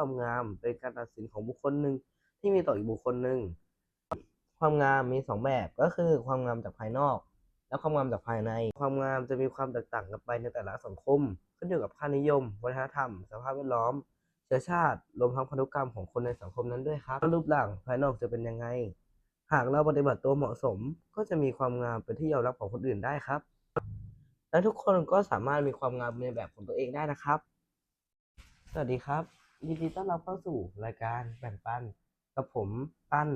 ความงามเป็นการตัดสินของบุคคลหนึ่งที่มีต่ออีกบุคคลหนึ่ง ความงามมีสองแบบก็คือความงามจากภายนอก และความงามจากภายใน ความงามจะมีความแตกต่างกันไปในแต่ละสังคม ขึ้นอยู่กับค่านิยม วัฒนธรรม สภาพแวดล้อม เชื้อชาติ รวมทั้งพันธุกรรมของคนในสังคมนั้นด้วยครับรูปร่างภายนอกจะเป็นยังไง หากเราปฏิบัติตัวเหมาะสม ก็จะมีความงามเป็นที่ยอมรับของคนอื่นได้ครับ และทุกคนก็สามารถมีความงามในแบบของตัวเองได้นะครับ สวัสดีครับ ยินดีต้อนรับเข้าสู่รายการแบ่งปันกับผมปัน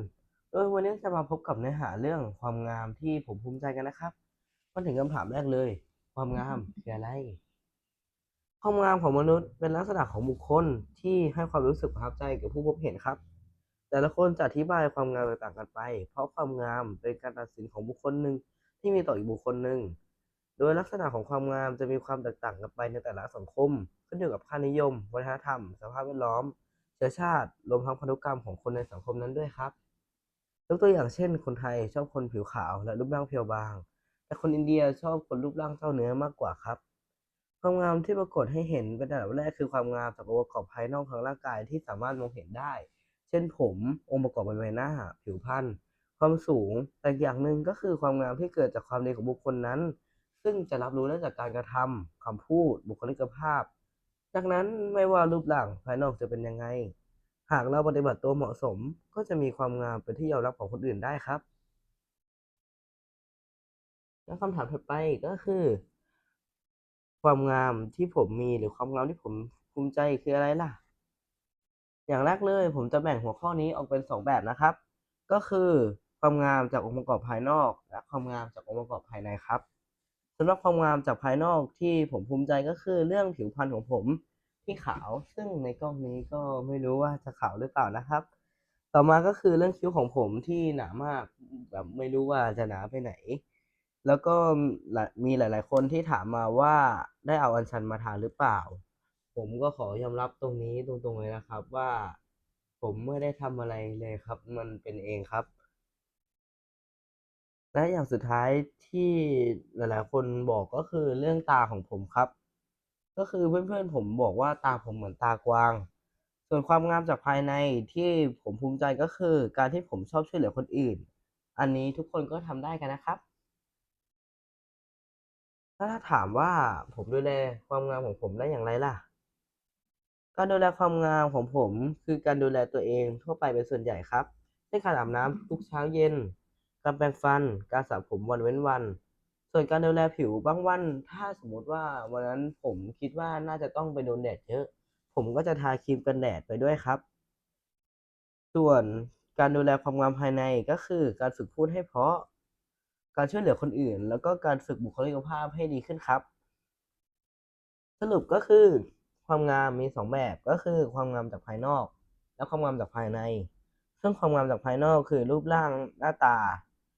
โดยวันนี้จะมาพบกับเนื้อหาเรื่องความงามที่ผมภูมิใจกันนะครับมาถึงคำถามแรกเลย ความงามคืออะไร ความงามของมนุษย์เป็นลักษณะของบุคคลที่ให้ความรู้สึกประทับใจกับผู้พบเห็นครับ แต่ละคนจะอธิบายความงามแตกต่างกันไป เพราะความงามเป็นการตัดสินของบุคคลหนึ่งที่มีต่ออีกบุคคลหนึ่ง โดยลักษณะของความงามจะมีความแตกต่างกันไปในแต่ละสังคม ขึ้นอยู่กับค่านิยม วัฒนธรรม สภาพแวดล้อม เชื้อชาติรวมทั้งพันธุกรรมของคนในสังคมนั้นด้วยครับยกตัวอย่างเช่น คนไทยชอบคนผิวขาวและรูปร่างเพียวบาง แต่คนอินเดียชอบคนรูปร่างเจ้าเนื้อมากกว่าครับ ความงามที่ปรากฏให้เห็นเป็นอันดับแรกคือความงามจากองค์ประกอบภายนอกทางร่างกายที่สามารถมองเห็นได้ เช่นผม องค์ประกอบบนใบหน้า ผิวพรรณ ความสูง แต่อีกอย่างหนึ่งก็คือความงามที่เกิดจากความดีของบุคคลนั้น ซึ่งจะรับรู้ได้จากการกระทำคำพูด บุคลิกภาพจากนั้นไม่ว่ารูปร่างภายนอกจะเป็นยังไง หากเราปฏิบัติตัวเหมาะสม ก็จะมีความงามเป็นที่ยอมรับของคนอื่นได้ครับ แล้วคำถามถัดไปก็คือ ความงามที่ผมมีหรือความงามที่ผมภูมิใจคืออะไรล่ะ อย่างแรกเลยผมจะแบ่งหัวข้อนี้ออกเป็นสองแบบนะครับ ก็คือความงามจากองค์ประกอบภายนอก และความงามจากองค์ประกอบภายในครับ สำหรับความงามจากภายนอกที่ผมภูมิใจก็คือเรื่องผิวพรรณของผมที่ขาว ซึ่งในกล้องนี้ก็ไม่รู้ว่าจะขาวหรือเปล่านะครับ ต่อมาก็คือเรื่องคิ้วของผมที่หนามากแบบไม่รู้ว่าจะหนาไปไหน แล้วก็มีหลาย ๆ คนที่ถามมาว่าได้เอาอัญชันมาทาหรือเปล่า ผมก็ขอยอมรับตรงนี้ตรงๆเลยนะครับว่า ผมไม่ได้ทำอะไรเลยครับ มันเป็นเองครับ และอย่างสุดท้ายที่หลายๆ คนบอกก็คือเรื่องตาของผมครับ ก็คือเพื่อนๆผมบอกว่าตาผมเหมือนตากวาง ส่วนความงามจากภายในที่ผมภูมิใจก็คือ การที่ผมชอบช่วยเหลือคนอื่น อันนี้ทุกคนก็ทำได้กันนะครับ ถ้าถามว่าผมดูแลความงามของผมได้อย่างไรล่ะ การดูแลความงามของผมคือการดูแลตัวเองทั่วไปเป็นส่วนใหญ่ครับเช่นการอาบน้ำทุกเช้าเย็น การแปรงฟัน การสระผมวันเว้นวัน ส่วนการดูแลผิวบางวัน ถ้าสมมติว่าวันนั้นผมคิดว่าน่าจะต้องไปโดนแดดเยอะ ผมก็จะทาครีมกันแดดไปด้วยครับ ส่วนการดูแลความงามภายในก็คือการฝึกพูดให้เพาะ การช่วยเหลือคนอื่น แล้วก็การฝึกบุคลิกภาพให้ดีขึ้นครับ สรุปก็คือ ความงามมีสองแบบก็คือความงามจากภายนอก และความงามจากภายใน ซึ่งความงามจากภายนอกคือรูปร่างหน้าตา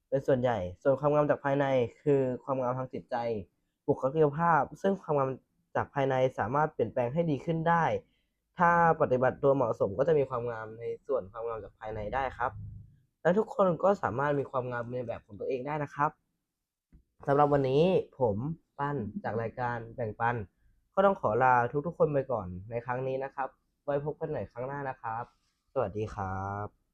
เป็นส่วนใหญ่ ส่วนความงามจากภายในคือความงามทางจิตใจ บุคลิกภาพ ซึ่งความงามจากภายในสามารถเปลี่ยนแปลงให้ดีขึ้นได้ ถ้าปฏิบัติตัวเหมาะสมก็จะมีความงามในส่วนความงามจากภายในได้ครับ และทุกคนก็สามารถมีความงามในแบบของตัวเองได้นะครับสำหรับวันนี้ผมปั้นจากรายการแบ่งปัน ก็ต้องขอลาทุกๆคนไปก่อนในครั้งนี้นะครับ ไว้พบกันใหม่ครั้งหน้านะครับ สวัสดีครับ